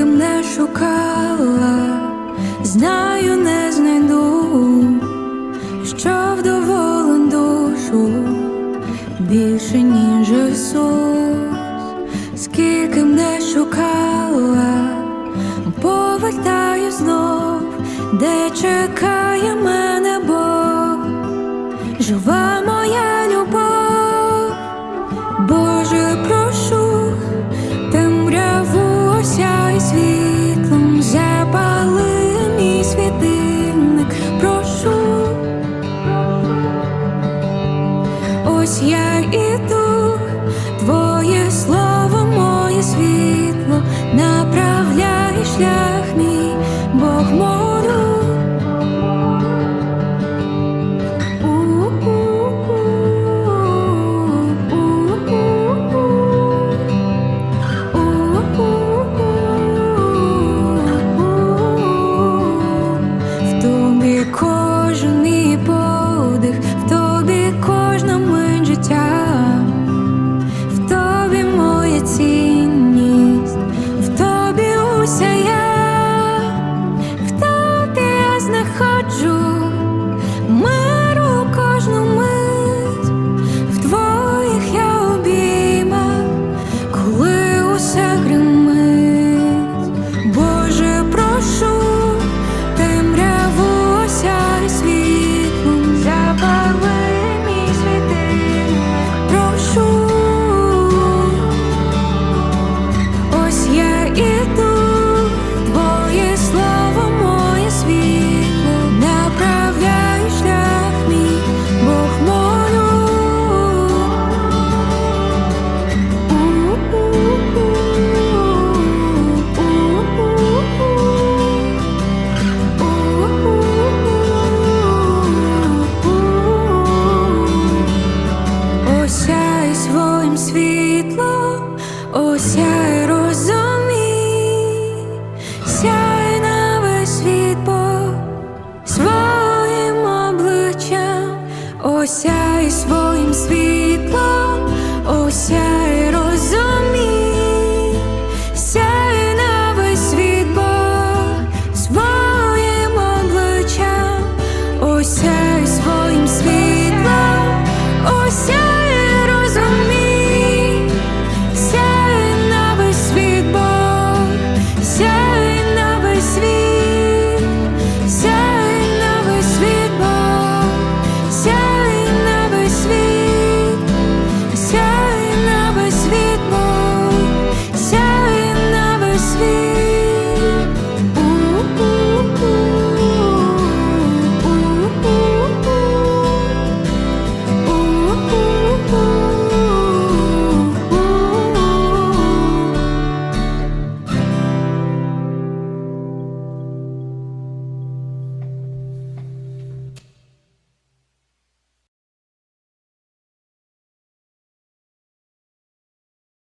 яким не шукала, знаю, не знайду, що вдоволен душу. Більше, ніж Ісус, скільки не шукала, повертаю знов, де чекає мене Бог, жива моя любов, Боже. ось я іду, твоє слово. сяй розумій, сяй на весь світ Бог своїм обличчям, осяй своїм світлом, осяй розумій.